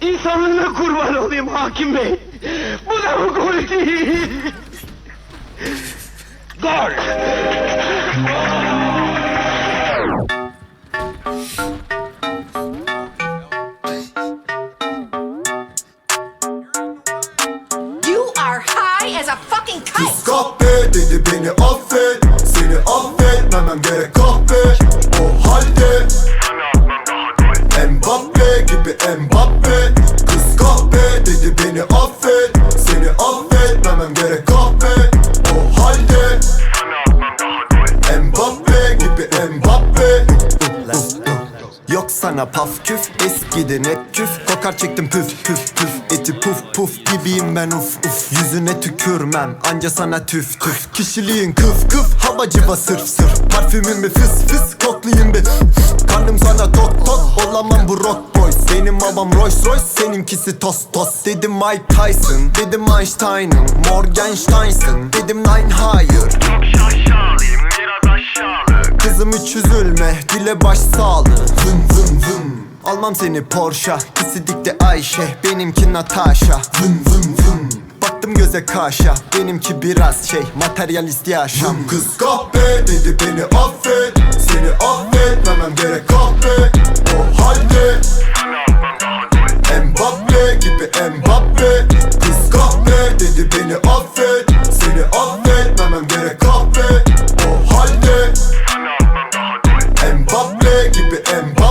İnsanlığına kurban olayım hakim bey. Bu da mı gol değil? Gol! You are high as a fucking kite. Kahpe dedi beni affet Seni affetmemem gerek affetmemem gerek. Kahpe O halde. Mbappe gibi Mbappe. Yok sana paf küf eskiden hep küf. Kokar çektim püf püf püf. Eti puf puf gibiyim ben uf uf. Yüzüne tükürmem anca sana tüf tüf. Kişiliğin kıf kıf havacıva sırf sırf. Parfümün bir fıs fıs koklayayım bir. Karnım sana tok tok olamam bu rock boys Benim babam Rolls Royce seninkisi tos tos Dedim Mike Tyson dedim Einstein'ım Morgenstein'sın. Dedim Nine Higher. Çok şaşalıyım biraz aşağılık. Kızım hiç üzülme dile baş sağlığı. Vın vın vın. Almam seni Porsche Kisidik'te Ayşe benimki Natasha. Vın vın vın. Baktım göze kaşa Benimki biraz şey materyalist yaşam. Kız kahpe dedi beni affet. Seni affetmemem gerek Beni affet Seni affetmemem gerek kahve. O halde Mbappe gibi Mbappe.